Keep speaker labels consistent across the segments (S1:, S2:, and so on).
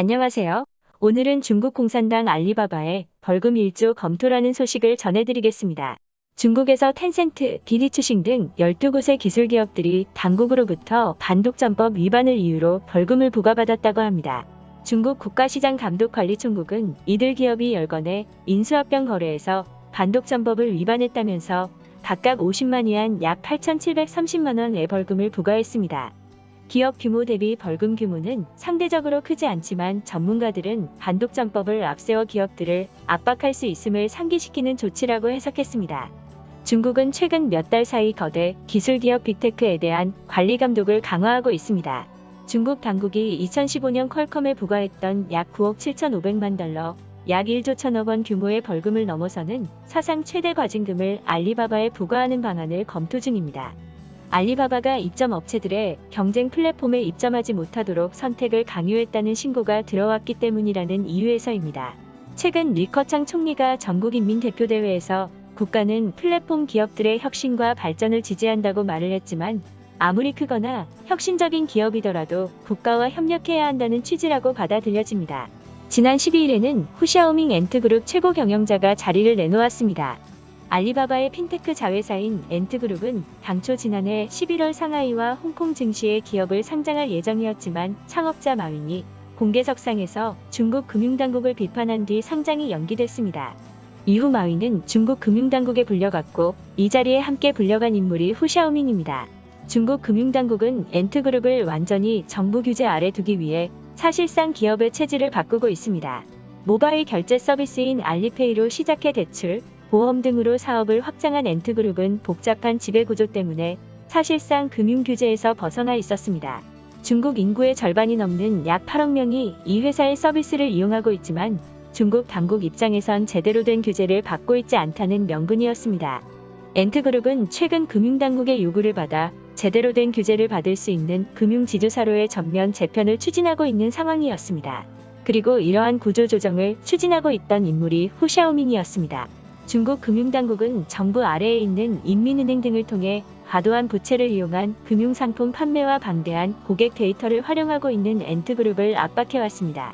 S1: 안녕하세요. 오늘은 중국 공산당 알리바바의 벌금 1조 검토라는 소식을 전해드리겠습니다. 중국에서 텐센트, 비리츠싱 등 12곳의 기술 기업들이 당국으로부터 반독점법 위반을 이유로 벌금을 부과받았다고 합니다. 중국 국가시장감독관리총국은 이들 기업이 10건의 인수합병 거래에서 반독점법을 위반했다면서 각각 50만 위안 약 8,730만 원의 벌금을 부과했습니다. 기업 규모 대비 벌금 규모는 상대적으로 크지 않지만 전문가들은 반독점법을 앞세워 기업들을 압박할 수 있음을 상기시키는 조치라고 해석했습니다. 중국은 최근 몇 달 사이 거대 기술 기업 빅테크에 대한 관리 감독을 강화하고 있습니다. 중국 당국이 2015년 퀄컴에 부과했던 약 9억 7,500만 달러, 약 1조 1천억 원 규모의 벌금을 넘어서는 사상 최대 과징금을 알리바바에 부과하는 방안을 검토 중입니다. 알리바바가 입점 업체들의 경쟁 플랫폼에 입점하지 못하도록 선택을 강요했다는 신고가 들어왔기 때문이라는 이유에서입니다. 최근 리커창 총리가 전국인민 대표대회에서 국가는 플랫폼 기업들의 혁신과 발전을 지지한다고 말을 했지만 아무리 크거나 혁신적인 기업이더라도 국가와 협력해야 한다는 취지라고 받아들여집니다. 지난 12일에는 후샤오밍 엔트그룹 최고 경영자가 자리를 내놓았습니다. 알리바바의 핀테크 자회사인 엔트그룹은 당초 지난해 11월 상하이와 홍콩 증시에 기업을 상장할 예정이었지만 창업자 마윈이 공개석상에서 중국 금융당국을 비판한 뒤 상장이 연기됐습니다. 이후 마윈은 중국 금융당국에 불려갔고 이 자리에 함께 불려간 인물이 후샤오밍입니다. 중국 금융당국은 엔트그룹을 완전히 정부 규제 아래 두기 위해 사실상 기업의 체질을 바꾸고 있습니다. 모바일 결제 서비스인 알리페이로 시작해 대출, 보험 등으로 사업을 확장한 엔트그룹은 복잡한 지배구조 때문에 사실상 금융 규제에서 벗어나 있었습니다. 중국 인구의 절반이 넘는 약 8억 명이 이 회사의 서비스를 이용하고 있지만 중국 당국 입장에선 제대로 된 규제를 받고 있지 않다는 명분이었습니다. 엔트그룹은 최근 금융당국의 요구를 받아 제대로 된 규제를 받을 수 있는 금융지주사로의 전면 재편을 추진하고 있는 상황이었습니다. 그리고 이러한 구조조정을 추진하고 있던 인물이 후샤오밍이었습니다. 중국 금융당국은 정부 아래에 있는 인민은행 등을 통해 과도한 부채를 이용한 금융상품 판매와 방대한 고객 데이터를 활용하고 있는 엔트그룹을 압박해왔습니다.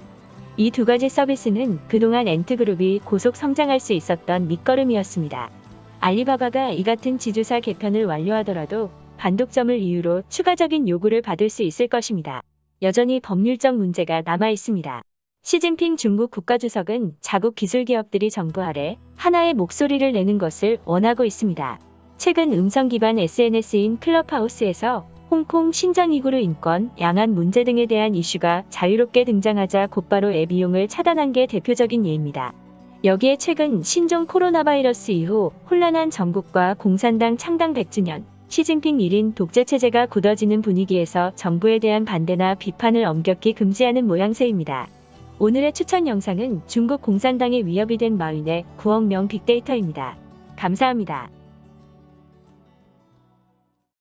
S1: 이 두 가지 서비스는 그동안 엔트그룹이 고속 성장할 수 있었던 밑거름이었습니다. 알리바바가 이 같은 지주사 개편을 완료하더라도 반독점을 이유로 추가적인 요구를 받을 수 있을 것입니다. 여전히 법률적 문제가 남아 있습니다. 시진핑 중국 국가주석은 자국 기술 기업들이 정부 아래 하나의 목소리를 내는 것을 원하고 있습니다. 최근 음성 기반 SNS인 클럽하우스에서 홍콩 신장 이구르 인권, 양안 문제 등에 대한 이슈가 자유롭게 등장하자 곧바로 앱 이용을 차단한 게 대표적인 예입니다. 여기에 최근 신종 코로나 바이러스 이후 혼란한 전국과 공산당 창당 100주년, 시진핑 1인 독재 체제가 굳어지는 분위기에서 정부에 대한 반대나 비판을 엄격히 금지하는 모양새입니다. 오늘의 추천 영상은 중국 공산당의 위협이 된 마윈의 9억 명 빅데이터입니다. 감사합니다.